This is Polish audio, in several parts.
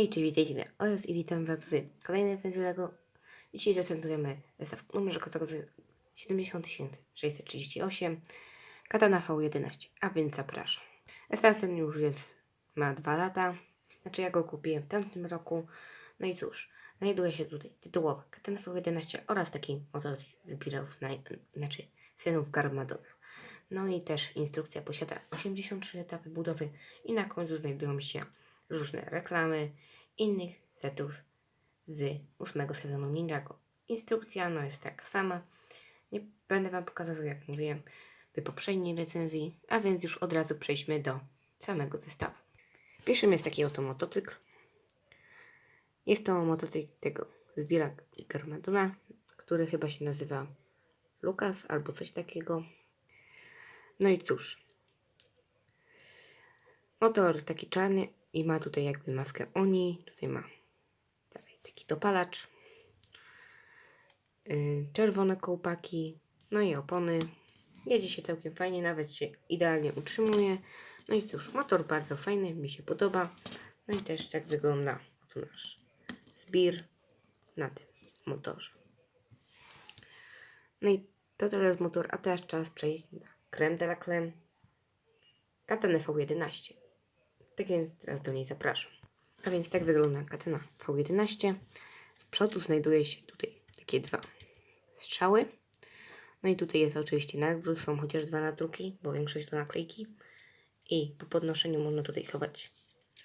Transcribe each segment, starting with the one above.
Hej, czy witajcie mnie oraz i witam was w kolejnej recenzji LEGO. Dzisiaj recenzujemy zestaw numer kosztowy 70638 Katana V11, a więc zapraszam. Zestaw ten już jest, ma dwa lata, znaczy ja go kupiłem w tamtym roku. No i cóż, znajduje się tutaj tytułowa Katana V11 oraz taki motor zbierów, na, znaczy synów Garmadona. No i też instrukcja posiada 83 etapy budowy i na końcu znajdują się różne reklamy innych setów z ósmego sezonu Ninjago. Instrukcja no jest taka sama. Nie będę Wam pokazywał, jak mówiłem w poprzedniej recenzji, a więc już od razu przejdźmy do samego zestawu. Pierwszym jest taki oto motocykl. Jest to motocykl tego zbiera Garmadona, który chyba się nazywa Lukas albo coś takiego. No i cóż. Motor taki czarny i ma tutaj jakby maskę Oni. Tutaj ma dalej taki dopalacz. Yy, czerwone kołpaki. No i opony. Jedzie się całkiem fajnie, nawet się idealnie utrzymuje. No i cóż, motor bardzo fajny, mi się podoba. No i też tak wygląda tu nasz zbir na tym motorze. No i to teraz motor, a teraz czas przejść na creme de la creme Katana V11. Tak więc teraz do niej zapraszam. A więc tak wygląda Katana V11. W przodu znajduje się tutaj takie dwa strzały. No i tutaj jest oczywiście nadwrót, są chociaż dwa nadruki, bo większość to naklejki. I po podnoszeniu można tutaj schować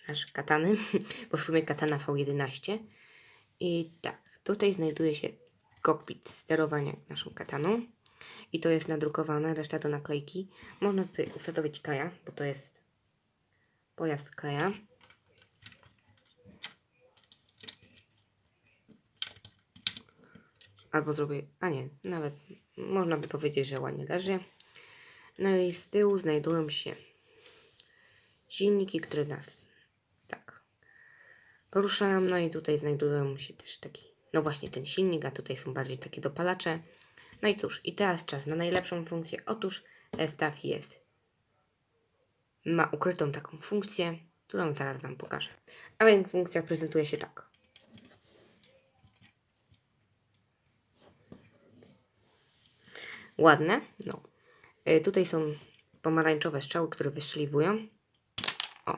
nasz katany, bo w sumie katana V11. I tak, tutaj znajduje się kokpit sterowania naszą kataną. I to jest nadrukowane, reszta to naklejki. Można tutaj ustawić Kaja, bo to jest pojazd Kaja. Albo zrobię, a nie, nawet można by powiedzieć, że ładnie leży. No i z tyłu znajdują się silniki, które nas tak poruszają. No i tutaj znajdują się też taki, no właśnie ten silnik, a tutaj są bardziej takie dopalacze. No i cóż, i teraz czas na najlepszą funkcję. Otóż zestaw jest, ma ukrytą taką funkcję, którą zaraz Wam pokażę. A więc funkcja prezentuje się tak. Ładne, no. Y, tutaj są pomarańczowe strzały, które wystrzeliwują. O.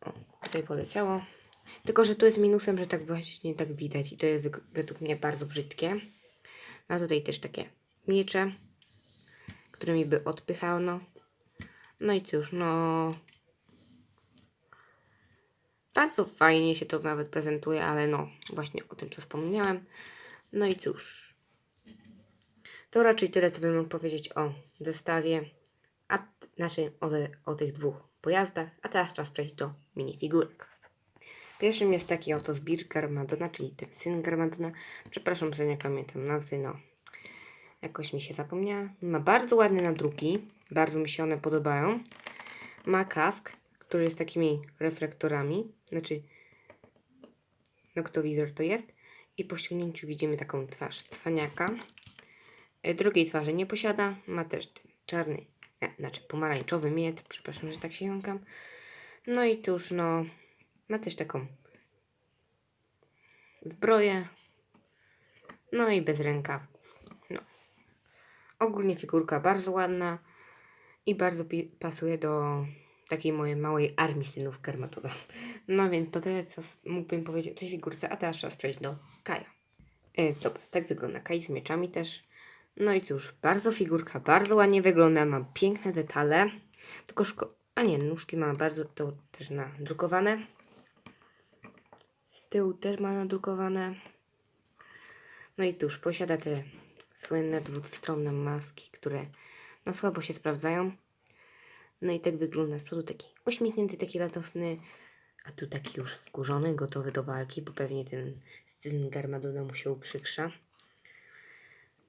o. Tutaj poleciało. Tylko, że tu jest minusem, że tak właśnie tak widać i to jest według mnie bardzo brzydkie. Ma tutaj też takie miecze, którymi by odpychano. No i cóż, no... Bardzo fajnie się to nawet prezentuje, ale no, właśnie o tym co wspomniałem. No i cóż. To raczej tyle, co bym mógł powiedzieć o zestawie, a znaczy o, te, o tych dwóch pojazdach. A teraz czas przejść do minifigurek. Pierwszym jest taki oto zbir Garmadona, czyli ten syn Garmadona. Przepraszam, że nie pamiętam nazwy, no. Jakoś mi się zapomniała. Ma bardzo ładne nadruki, bardzo mi się one podobają. Ma kask, który jest takimi reflektorami, znaczy noktowizor to jest. I po ściągnięciu widzimy taką twarz cwaniaka. E, Drugiej twarzy nie posiada. Ma też czarny, e, znaczy pomarańczowy miecz. Przepraszam, że tak się jąkam. No i cóż, no, ma też taką zbroję. No i bez rękawów. Ogólnie figurka bardzo ładna i bardzo pasuje do takiej mojej małej armii synów Karmatona. No więc to tyle, co mógłbym powiedzieć o tej figurce, a teraz czas przejść do Kaja. E, dobra, tak wygląda Kaj z mieczami też. No i cóż, bardzo figurka, bardzo ładnie wygląda, ma piękne detale. Tylko szko... A nie, nóżki ma bardzo to też nadrukowane. Z tyłu też ma nadrukowane. No i cóż, posiada te słynne dwustronne maski, które no słabo się sprawdzają. No i tak wygląda z przodu taki uśmiechnięty, taki radosny, a tu taki już wkurzony, gotowy do walki, bo pewnie ten syn Garmadona mu się uprzykrza.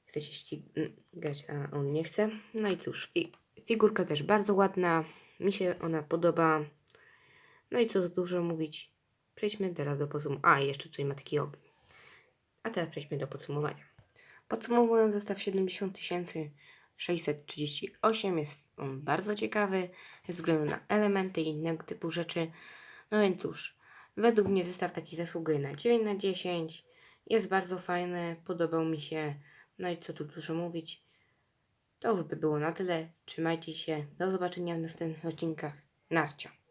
Chce się ścigać, a on nie chce. No i cóż, fi figurka też bardzo ładna, mi się ona podoba. No i co za dużo mówić, przejdźmy teraz do podsumowania. A, jeszcze tutaj ma taki ogień. A teraz przejdźmy do podsumowania. Podsumowując zestaw 70 638 jest on bardzo ciekawy ze względu na elementy i innego typu rzeczy. No więc cóż, według mnie zestaw taki zasługuje na 9 na 10. Jest bardzo fajny, podobał mi się. No i co tu dużo mówić. To już by było na tyle. Trzymajcie się. Do zobaczenia w następnych odcinkach. Narcia.